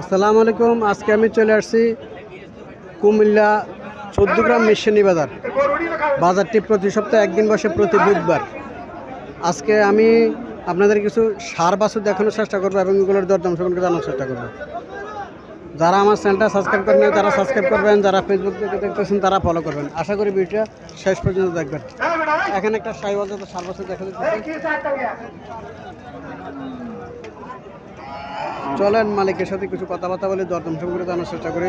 আসসালামু আলাইকুম, আজকে আমি চলে আসছি কুমিল্লা চোদ্দ গ্রাম মিশনি বাজার। বাজারটি প্রতি সপ্তাহে একদিন বসে, প্রতি বুধবার। আজকে আমি আপনাদের কিছু সার বাছুর দেখানোর চেষ্টা করব এবং এগুলোর দরদাম সম্পর্কে জানার চেষ্টা করব। যারা আমার চ্যানেলটা সাবস্ক্রাইব করেন তারা সাবস্ক্রাইব করবেন, যারা ফেসবুক থেকে দেখতেছেন, তারা ফলো করবেন। আশা করি ভিডিওটা শেষ পর্যন্ত দেখবেন। এখানে একটা সাইওয়াল জাতের সার বাছুর দেখা চলেন মালিকের সাথে কিছু কথাবার্তা বলে দরদাম সম্পর্কে জানার চেষ্টা করি।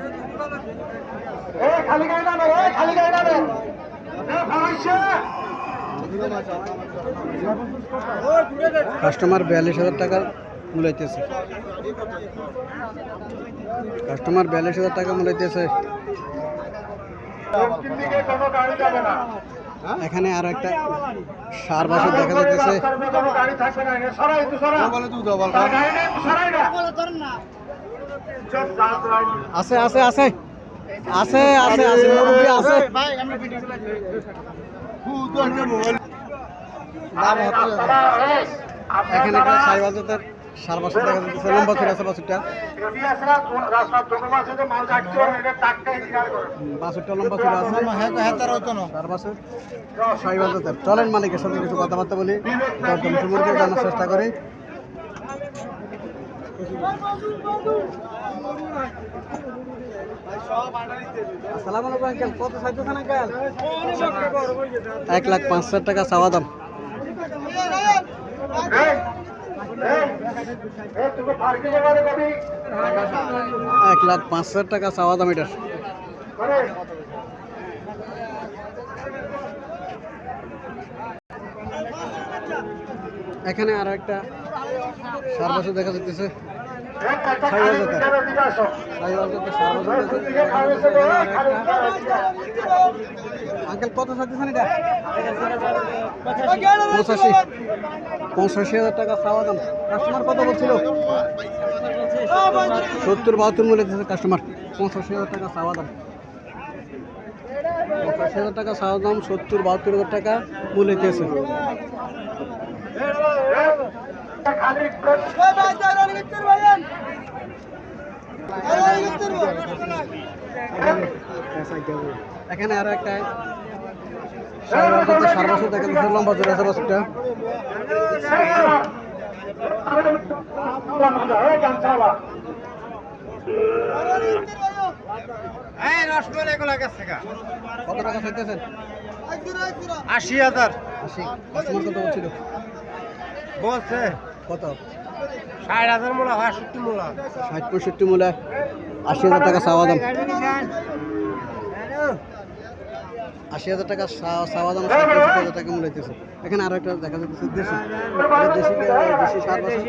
কাস্টমার বিয়াল্লিশ হাজার টাকা মূলাইতেছে। কাস্টমার বিয়াল্লিশ হাজার টাকা মূলাইতেছে। এখানে আর একটা সার বাসর দেখা যাচ্ছে আছে আছে আছে। আছে আছে আছে মুরব্বি আছে। এখানে একটা সার বাসর দেখা যাচ্ছে লম্বা আছে বাসুরটা লম্বা ছিল আছে। সার চলেন মালিকের সাথে কিছু কথাবার্তা বলি। জানার চেষ্টা করি। আসসালামু এক লাখ পাঁচ হাজার টাকা চাওয়া দাম। এক লাখ পাঁচ হাজার টাকা চাওয়া দাম এটার। এখানে আরও একটা সার দেখা যাচ্ছে আঙ্কেল, কত চাইতেছেন এটা? পঁচাশি। পঁচাশি হাজার টাকা চাওয়া দাম। কাস্টমার কত বলছিল? সত্তর বাহাত্তর মূল্য কাস্টমার পঁচাশি হাজার টাকা চাওয়া দাম। পঁচাশি হাজার টাকা চাওয়া দাম, সত্তর বাহাত্তর হাজার টাকা মূল্য দিয়েছে। এখানে আরও একটা সার বছর দেখা যাচ্ছে লম্বা জোরে আছে বছরটা কত টাকা চাইতেছেন? আশি হাজার। আশি। কত বলছিল বলছে কত ষাট হাজার মোলা বাষট্টি মোলা ষাট পঁয়ষট্টি মূল্য আশি হাজার টাকা চাওয়া দাম আশি হাজার টাকা চাওয়া দাম ষাট হাজার টাকা মূল্য হইতেছে এখানে আরও একটা দেখা যাচ্ছে দেশি দেশি দেশি সার বছর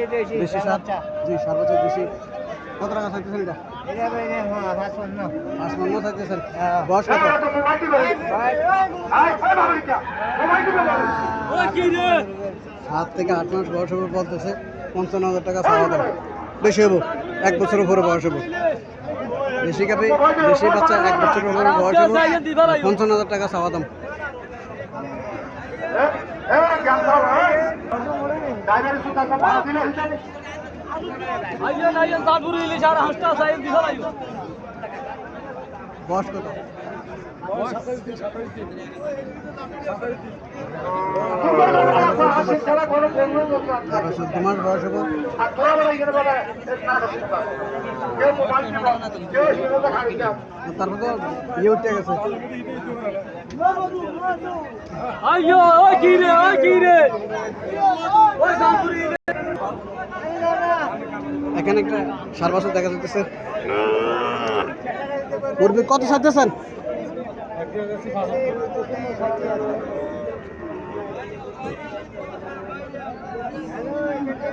দেশি সার জি সার বছর দেশি কত টাকা চাইতেছেন এটা মন বয়স কত সাত থেকে আট মাস বয়স হবে বলতেছে, পঞ্চান্ন হাজার টাকা চাওয়া দাম বেশি হব এক বছর উপরে বয়স হব দেশি কাপে দেশি বাচ্চা, এক বছর উপরে বয়স হব পঞ্চান্ন হাজার টাকা চাওয়া দাম। বয়স কত? মাস বয়স হব তারপর তো ইয়ে উঠে গেছে আইয়ো কি রে কি রে এখানে একটা সার দেখা যাচ্ছে কত সাজতেছেন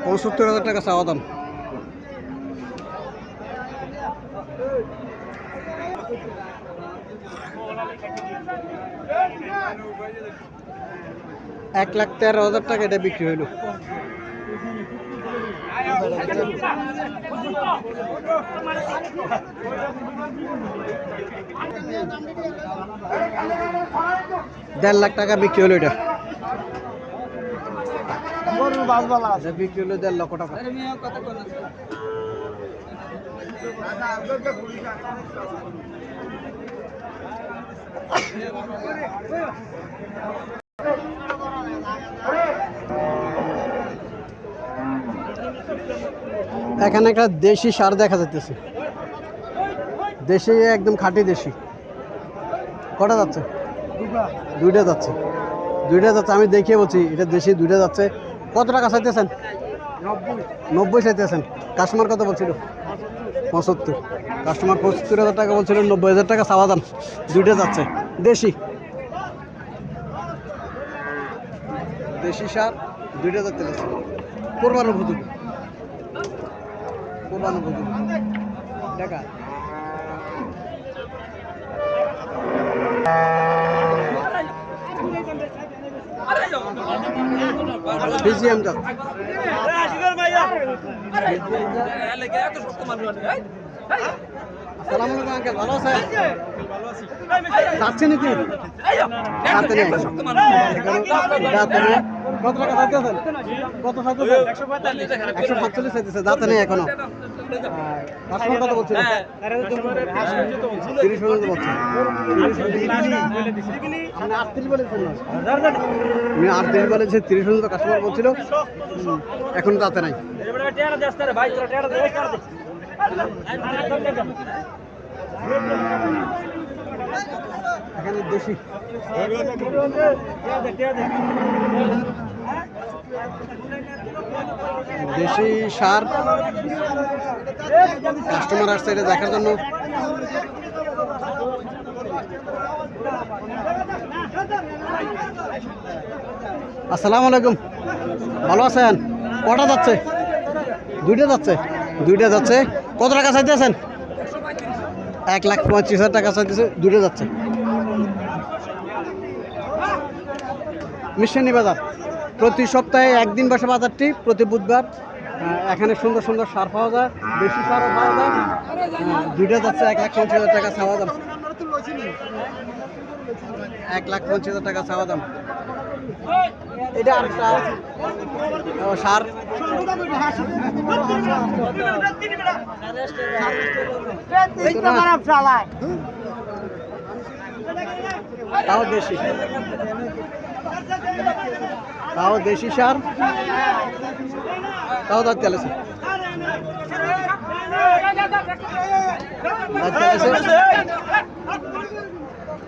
পঁচাত্তর হাজার টাকা চাওয়া দাম। এক লাখ তেরো হাজার টাকা এটা বিক্রি হইল। দেড় লাখ টাকা বিক্রি হলো এটা। এটা বিক্রি হলো দেড় লক্ষ টাকা। এখানে একটা দেশি সার দেখা যাচ্ছে দেশি একদম খাঁটি দেশি। কটা যাচ্ছে? দুইটা। যাচ্ছে। দুইটা যাচ্ছে আমি দেখিয়ে বলছি এটা দেশি দুইটা যাচ্ছে। কত টাকা চাইতেছেন? নব্বই। চাইতেছেন। কাস্টমার কত বলছিল? পঁচাত্তর। কাস্টমার পঁচাত্তর হাজার টাকা বলছিল নব্বই হাজার টাকা চাওয়া দাম। দুইটা যাচ্ছে। দেশি। দেশি সার দুইটা যাচ্ছে। কোরবান উপযোগী। কোরবান উপযোগী টাকা বিজিএম যাচ্ছে আসসালামু আলাইকুম আঙ্কেল ভালো আছেন? যাচ্ছে নাকি? যাতে নেই এখনও। যাতে নেই। কত টাকা চাইতেছেন? কত চাইতেছেন? একশো সাতচল্লিশ চাইতেছে যাতে নেই এখনও? কাস্টমার কত বলছিল তিরিশ পর্যন্ত বলছে। আপনি আটত্রিশ বলেছেন আমি আটত্রিশ বলেছে তিরিশ পর্যন্ত কাস্টমার বলছিল। এখনও যাতে নাই। এখানে দেশি দেশি সার কাস্টমার আসছে এটা দেখার জন্য। আসসালামু আলাইকুম। ভালো আছেন? কটা যাচ্ছে? দুইটা যাচ্ছে। দুইটা যাচ্ছে। কত টাকা চাইতেছেন? এক লাখ পঁয়ত্রিশ হাজার টাকা চাইতেছে দুটো যাচ্ছে। মিশনি বাজার প্রতি সপ্তাহে একদিন বসে বাজারটি প্রতি বুধবার এখানে সুন্দর সুন্দর সার পাওয়া যায় বেশি সারও পাওয়া যায় দুইটা যাচ্ছে এক লাখ পঞ্চাশ হাজার টাকা চাওয়া দাম। এক লাখ পঞ্চাশ হাজার টাকা চাওয়া দাম। এটা ও, সার। তাও দেশি তাও দেশি সার। তাও দাঁত চালেছে দাঁত চালেছে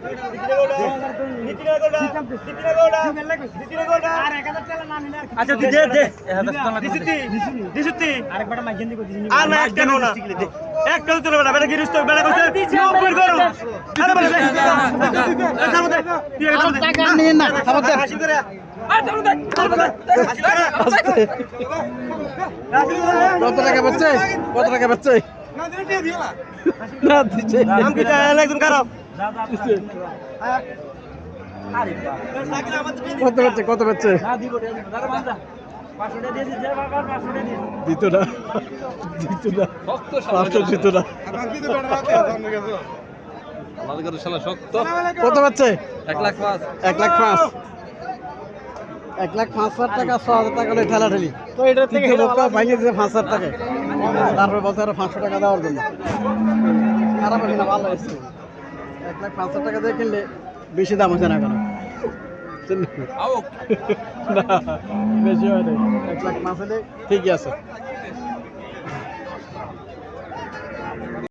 আমি দিচ্ছি পাঁচ হাজার। পাঁচ দেশে ছয় করছে আচ্ছা তুই দে দে। দিসুতি আর না একটা কোনা একটা তো বেটা বেটা গিরিস তো বেটা কইছে নব্বই করো। আরে বেটা দে তার মধ্যে তুই টাকা নিয়ে না খাবার হাসি করে। কত টাকা পাচ্ছে কত টাকা পাচ্ছে না দিলে না না নাম কি? একজন কারও দিয়ে কত পাচ্ছে কত পাচ্ছে দিত না। দিত না। পাঁচশো দিত না। কত পাচ্ছে এক লাখ পাঁচ। এক লাখ পাঁচ। এক লাখ পাঁচ হাজার টাকা ছ হাজার টাকা হলে ঠেলা ঠেলি তো এটা থেকে লোকটা ভাঙিয়ে দিয়েছে পাঁচ হাজার টাকা তারপরে বলতে আরও পাঁচশো টাকা দেওয়ার জন্য। খারাপ হয়েছে না ভালো এসছে এক লাখ পাঁচ হাজার টাকা দিয়ে কিনলে বেশি দাম হচ্ছে না কেন? বেশি হয় এক লাখ পাঁচ হলে ঠিকই আছে।